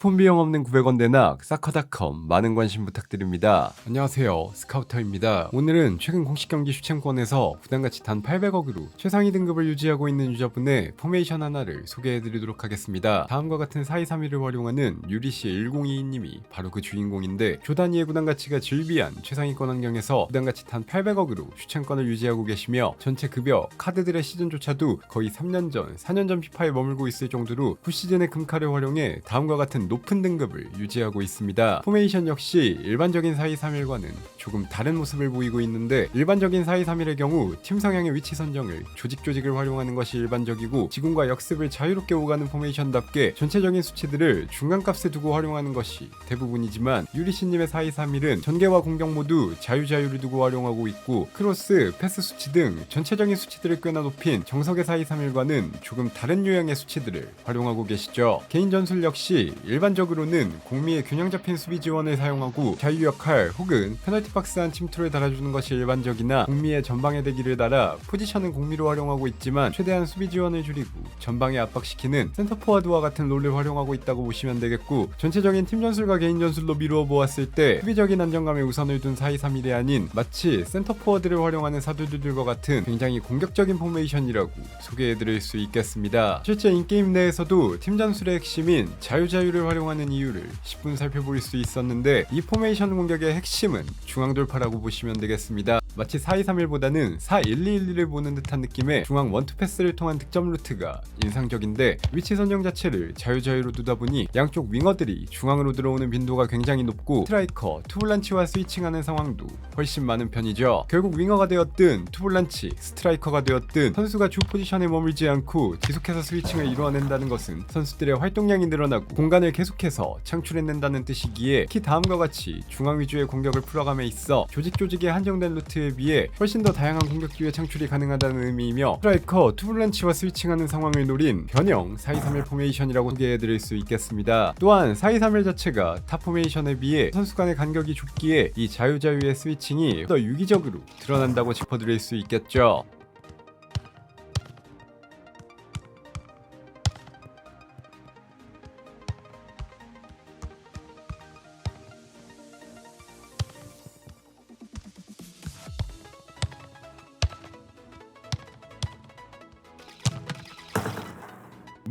쿠폰 비용 없는 900원 대낙 사커닷컴 많은 관심 부탁드립니다. 안녕하세요. 스카우터입니다. 오늘은 최근 공식 경기 슈챔권에서 부담가치 단 800억으로 최상위 등급을 유지하고 있는 유저분의 포메이션 하나를 소개해드리도록 하겠습니다. 다음과 같은 4231을 활용하는 유리시 1022님이 바로 그 주인공인데 조단위의 부담가치가 질비한 최상위권 환경에서 부담가치 단 800억으로 슈챔권을 유지하고 계시며 전체 급여, 카드들의 시즌조차도 거의 3년 전, 4년 전 피파에 머물고 있을 정도로 푸시즌의 금카를 활용해 다음과 같은 높은 등급을 유지하고 있습니다. 포메이션 역시 일반적인 4231과는 조금 다른 모습을 보이고 있는데 일반적인 4231의 경우 팀 성향의 위치 선정을 조직 조직을 활용하는 것이 일반적이고 지금과 역습을 자유롭게 오가는 포메이션답게 전체적인 수치들을 중간값에 두고 활용하는 것이 대부분이지만 유리신님의 4231은 전개와 공격 모두 자유자유를 두고 활용하고 있고 크로스, 패스 수치 등 전체적인 수치들을 꽤나 높인 정석의 4231과는 조금 다른 유형의 수치들을 활용하고 계시죠. 개인 전술 역시 일 반적으로는 공미의 균형 잡힌 수비 지원을 사용하고 자유 역할 혹은 페널티 박스 안 침투를 달아주는 것이 일반적이나 공미의 전방의 대기를 달아 포지션은 공미로 활용하고 있지만 최대한 수비 지원을 줄이고 전방에 압박시키는 센터 포워드와 같은 롤을 활용하고 있다고 보시면 되겠고 전체적인 팀 전술과 개인 전술로 미루어 보았을 때 수비적인 안정감에 우선을 둔 4-2-3-1이 아닌 마치 센터 포워드를 활용하는 사두들들과 같은 굉장히 공격적인 포메이션이라고 소개해드릴 수 있겠습니다. 실제 인게임 내에서도 팀 전술의 핵심인 자유자유를 활용하는 이유를 10분 살펴볼 수 있었는데 이 포메이션 공격의 핵심은 중앙 돌파라고 보시면 되겠습니다. 마치 4231보다는 4121을 보는 듯한 느낌의 중앙 원투 패스를 통한 득점 루트가 인상적인데 위치 선정 자체를 자유자유로 두다 보니 양쪽 윙어들이 중앙으로 들어오는 빈도가 굉장히 높고 스트라이커, 투블란치와 스위칭하는 상황도 훨씬 많은 편이죠. 결국 윙어가 되었든 투블란치, 스트라이커가 되었든 선수가 주 포지션에 머물지 않고 계속해서 스위칭을 이루어낸다는 것은 선수들의 활동량이 늘어나고 공간을 계속해서 창출해낸다는 뜻이기에 특히 다음과 같이 중앙 위주의 공격을 풀어감에 있어 조직 조직의 한정된 루트 에 비해 훨씬 더 다양한 공격 기회 창출이 가능하다는 의미이며 스트라이커, 투블란치와 스위칭하는 상황을 노린 변형 4-2-3-1 포메이션이라고 소개해드릴 수 있겠습니다. 또한 4-2-3-1 자체가 타 포메이션에 비해 선수 간의 간격이 좁기에 이 자유자유의 스위칭이 더 유기적으로 드러난다고 짚어드릴 수 있겠죠.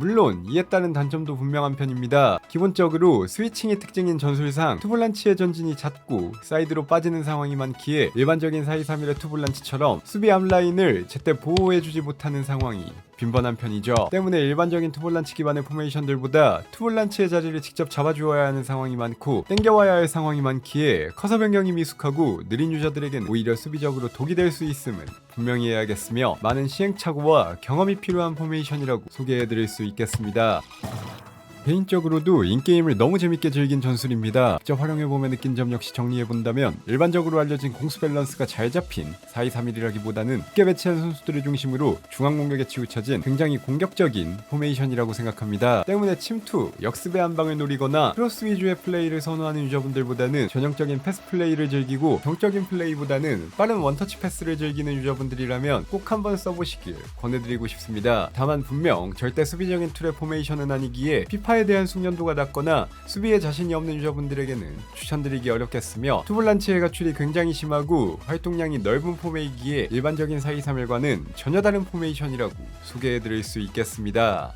물론 이에 따른 단점도 분명한 편입니다. 기본적으로 스위칭의 특징인 전술상 투블란치의 전진이 잦고 사이드로 빠지는 상황이 많기에 일반적인 4-2-3-1의 투블란치처럼 수비 앞라인을 제때 보호해주지 못하는 상황이 빈번한 편이죠. 때문에 일반적인 투볼란치 기반의 포메이션들보다 투볼란치의 자리를 직접 잡아주어야 하는 상황이 많고 땡겨와야 할 상황이 많기에 커서 변경이 미숙하고 느린 유저들에겐 오히려 수비적으로 독이 될 수 있음은 분명히 해야겠으며 많은 시행착오와 경험이 필요한 포메이션이라고 소개해드릴 수 있겠습니다. 개인적으로도 인게임을 너무 재밌게 즐긴 전술입니다. 직접 활용해보면 느낀 점 역시 정리해본다면 일반적으로 알려진 공수 밸런스가 잘 잡힌 4-2-3-1이라기보다는 쉽게 배치한 선수들을 중심으로 중앙 공격에 치우쳐진 굉장히 공격적인 포메이션이라고 생각합니다. 때문에 침투, 역습의 한 방을 노리거나 크로스 위주의 플레이를 선호하는 유저분들보다는 전형적인 패스 플레이를 즐기고 정적인 플레이보다는 빠른 원터치 패스를 즐기는 유저분들이라면 꼭 한번 써보시길 권해드리고 싶습니다. 다만 분명 절대 수비적인 툴의 포메이션은 아니기에 피 파에 대한 숙련도가 낮거나 수비에 자신이 없는 유저분들에게는 추천드리기 어렵겠으며 투블란치의 가출이 굉장히 심하고 활동량이 넓은 포메이기에 일반적인 4-2-3-1과는 전혀 다른 포메이션이라고 소개해드릴 수 있겠습니다.